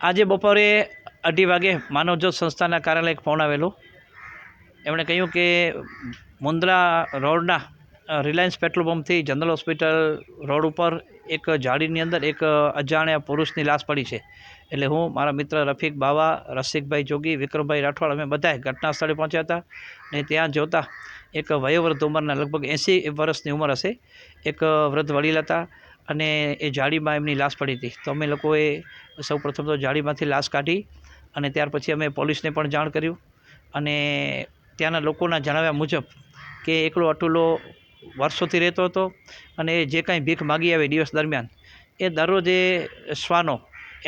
આજે બપોરે અઢી વાગે માનવજ્યોત સંસ્થાના કાર્યાલય ફોન આવેલો. એમણે કહ્યું કે મુન્દ્રા રોડના રિલાયન્સ પેટ્રોલ પંપથી જનરલ હોસ્પિટલ રોડ ઉપર એક જાળીની અંદર એક અજાણ્યા પુરુષની લાશ પડી છે. એટલે હું, મારા મિત્ર રફીક બાવા, રસિકભાઈ જોગી, વિક્રમભાઈ રાઠોડ, અમે બધાએ ઘટના સ્થળે પહોંચ્યા હતા ને ત્યાં જોતા એક વયોવૃદ્ધ ઉંમરના લગભગ એંસી વર્ષની ઉંમર હશે. એક વૃદ્ધ વડીલ હતા. અને એ જાળીમાં એમની લાશ પડી હતી. તો અમે લોકોએ સૌ પ્રથમ તો જાળીમાંથી લાશ કાઢી અને ત્યાર પછી અમે પોલીસને પણ જાણ કર્યું. અને ત્યાંના લોકોના જણાવ્યા મુજબ કે એકલો અટુલો વર્ષોથી રહેતો હતો અને જે કાંઈ ભીખ માગી આવે દિવસ દરમિયાન, એ દરરોજ એ શ્વાનો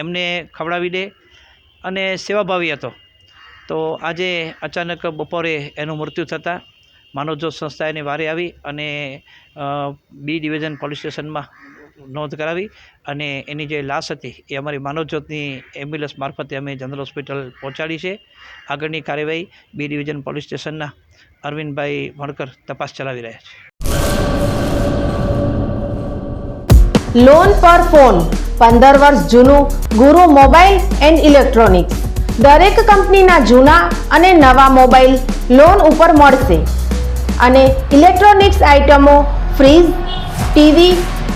એમને ખવડાવી દે અને સેવાભાવી હતો. તો આજે અચાનક બપોરે એનું મૃત્યુ થતાં માનવજ્યોત સંસ્થા એની વારે આવી અને બી ડિવિઝન પોલીસ સ્ટેશનમાં નોંધ કરાવી અને એની જે લાશ હતી એ અમારી માનવજ્યોતની એમ્બ્યુલન્સ મારફતે અમે જનરલ હોસ્પિટલ પહોંચાડી છે. આગળની કાર્યવાહી બી ડિવિઝન પોલીસ સ્ટેશનના અરવિંદભાઈ વણકર તપાસ ચલાવી રહ્યા છે. લોન પર ફોન પંદર વર્ષ જૂનું, ગુરુ મોબાઈલ એન્ડ ઇલેક્ટ્રોનિક્સ. દરેક કંપનીના જૂના અને નવા મોબાઈલ લોન ઉપર મળશે. અને ઇલેક્ટ્રોનિક્સ આઇટમો fridge, TV